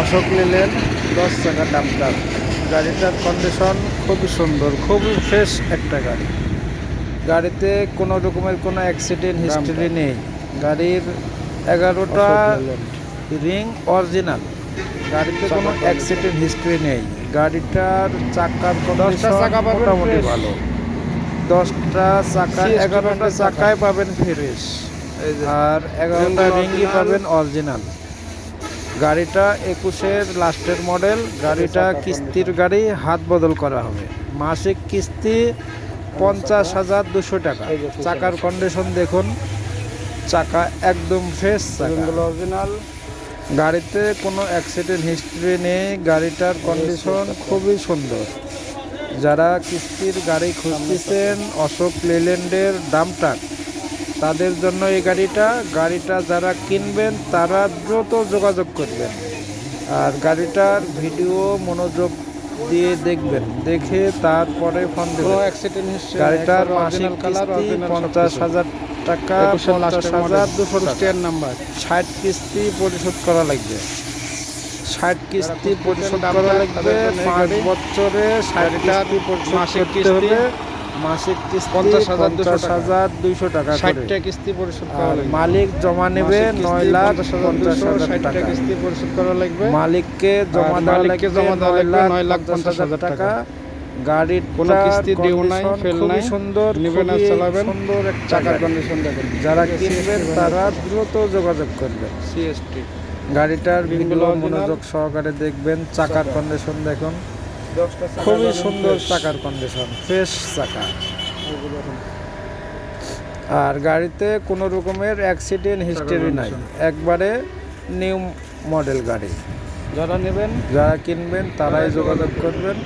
অশোক নিলেন দশ চাকা ডাম্পার। গাড়িটার কন্ডিশন খুবই সুন্দর খুবই ফ্রেশ একটা গাড়ি। গাড়িতে কোনো রকমের কোনো অ্যাক্সিডেন্ট হিস্টরি নেই। গাড়ির এগারোটা রিং অরিজিনাল গাড়িতে কোনো অ্যাক্সিডেন্ট হিস্টরি নেই। গাড়িটার চাকার চাকা মোটামুটি ভালো। দশটা চাকা এগারোটা চাকায় পাবেন ফ্রেশ আর এগারোটা রিংই পাবেন অরিজিনাল গাড়িটা একুশের লাস্টের মডেল গাড়িটা কিস্তির গাড়ি হাত বদল করা হবে। মাসিক কিস্তি পঞ্চাশ হাজার দুশো টাকা। চাকার কন্ডিশন দেখুন চাকা একদম ফ্রেশ অরিজিনাল গাড়িতে কোনো অ্যাক্সিডেন্ট হিস্ট্রি নেই গাড়িটার কন্ডিশন খুবই সুন্দর। যারা কিস্তির গাড়ি খুঁজতেছেন অশোক লেল্যান্ডের ডাম্পটার তাদের জন্য এই গাড়িটা গাড়িটা যারা কিনবেন তারা দ্রুত যোগাযোগ করবেন। আর গাড়িটার ভিডিও মনোযোগ দিয়ে দেখবেন দেখে তারপরে ফোন গাড়িটার মাসিক কিস্তি পঞ্চাশ হাজার টাকা পঞ্চাশ হাজার দুশো নাম্বার ষাট কিস্তি পরিশোধ করা লাগবে। ষাট কিস্তি পরিশোধ করা লাগবে পাঁচ বছরে ষাট কিস্তি পরিশোধ করতে হবে। মাসিক কিস্তি 50,200 পঞ্চাশ। হাজার দুইশো টাকা ষাটটা কিস্তি পরিশোধ করা লাগবে। মালিক জমা নেবে নয় লাখ পঞ্চাশ হাজার 60টা কিস্তি পরিশোধ করা লাগবে। মালিককে জমা দেওয়া লাগবে জমা দেওয়া নয় লাগবে লাখ নয় লাখ পঞ্চাশ হাজার টাকা। গাড়ির কোনো কিস্তি ডিউ নাই, ফেল নাই, সুন্দর নিবেন আর চালাবেন। সুন্দর চাকার কন্ডিশন দেখেন। যারা কিনবেন তারা দ্রুত যোগাযোগ করবেন সিএসটি গাড়িটার original। মনোযোগ সহকারে দেখবেন চাকার কন্ডিশন দেখুন। খুবই সুন্দর চাকার কন্ডিশন ফ্রেশ চাকা। আর গাড়িতে কোনো রকমের অ্যাক্সিডেন্ট হিস্টরি নাই। একবারে নিউ মডেল গাড়ি। যারা নেবেন যারা কিনবেন তারাই যোগাযোগ করবেন।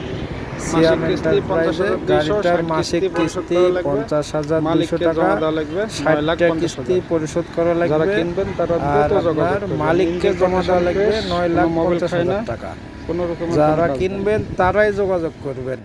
সিয়াম কিস্তি এন্টারপ্রাইজে 50,200, গাড়িটার মাসিক কিস্তি। পঞ্চাশ হাজার দুশো মালিককে টাকা জমা দেওয়া লাগবে নয় লাখ ষাটটা পঞ্চাশ কিস্তি হাজার। পরিশোধ করা লাগবে। কিনবেন তারা। মালিককে জমা দেওয়া লাগবে নয় লাখ পঞ্চাশ হাজার টাকা। যারা। কিনবেন তারাই যোগাযোগ করবেন